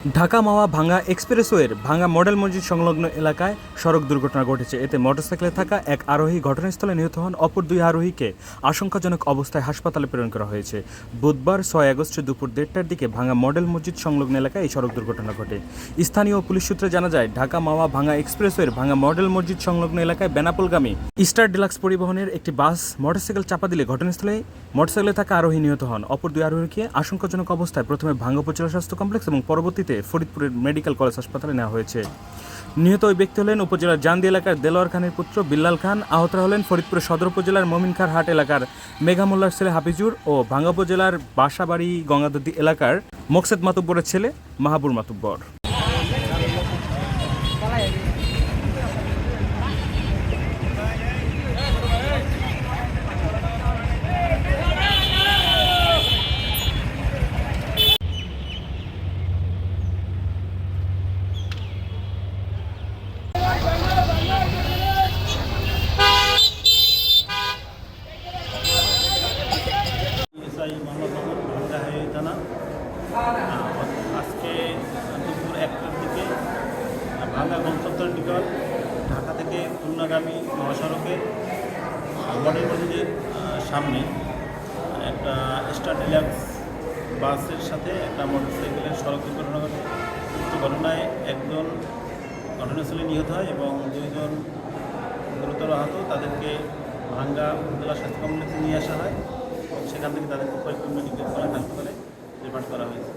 ঢাকা মাওয়া ভাঙ্গা এক্সপ্রেসওয়ের ভাঙ্গা মডেল মসজিদ সংলগ্ন এলাকায় সড়ক দুর্ঘটনা ঘটেছে। এতে মোটরসাইকেলে থাকা এক আরোহী ঘটনাস্থলে নিহত হন, অপর দুই আরোহীকে আশঙ্কাজনক অবস্থায় হাসপাতালে প্রেরণ করা হয়েছে। বুধবার ছয় আগস্ট দুপুর দেড়টার দিকে ভাঙ্গা মডেল মসজিদ সংলগ্ন এলাকায় এই সড়ক দুর্ঘটনা ঘটে। স্থানীয় পুলিশ সূত্রে জানা যায় ঢাকা মাওয়া ভাঙ্গা এক্সপ্রেসওয়ের ভাঙ্গা মডেল মসজিদ সংলগ্ন এলাকায় বেনাপোলগামী স্টার ডিলাক্স পরিবহনের একটি বাস মোটরসাইকেল চাপা দিলে ঘটনাস্থলে মোটরসাইকেলে থাকা আরোহী নিহত হন। অপর দুই আরোহীকে আশঙ্কাজনক অবস্থায় প্রথমে ভাঙ্গা উপজেলা স্বাস্থ্য কমপ্লেক্স এবং পরবর্তীতে ফরিদপুরের মেডিকেল কলেজ হাসপাতালে নেওয়া হয়েছে। নিহত ওই ব্যক্তি হলেন উপজেলার জান্দি এলাকার দেলোয়ার খানের পুত্র বিল্লাল খান আহতরা হলেন ফরিদপুরের সদর উপজেলার মমিনখার হাট এলাকার মেঘামোল্লার ছেলে হাফিজুর ও ভাঙ্গা উপজেলার বাসাবাড়ি গঙ্গাদদি এলাকার মোকসেদ মাতুব্বরের ছেলে মাহাবুর মাতুব্বর। এসআই মোহাম্মদ মোহাম্মদ ভাঙ্গাহাই থানা আজকে দুপুর একটার দিকে ভাঙ্গা গণতন্ত্র নিকট ঢাকা থেকে খুলনাগামী মহাসড়কে মডেল মসজিদের সামনে একটা স্টার ডিলাক্স বাসের সাথে একটা মোটরসাইকেলের সড়ক দুর্ঘটনা ঘটে উক্ত ঘটনায় একজন ঘটনাস্থলে নিহত হয় এবং দুইজন গুরুতর আহত। তাদেরকে ভাঙ্গা উপজেলা স্বাস্থ্য কমপ্লেক্সে নিয়ে আসা হয়। সেখান থেকে তাদেরকে ফরিদপুর মেডিকেল কলেজ হাসপাতালে রিমান্ড করা হয়েছে।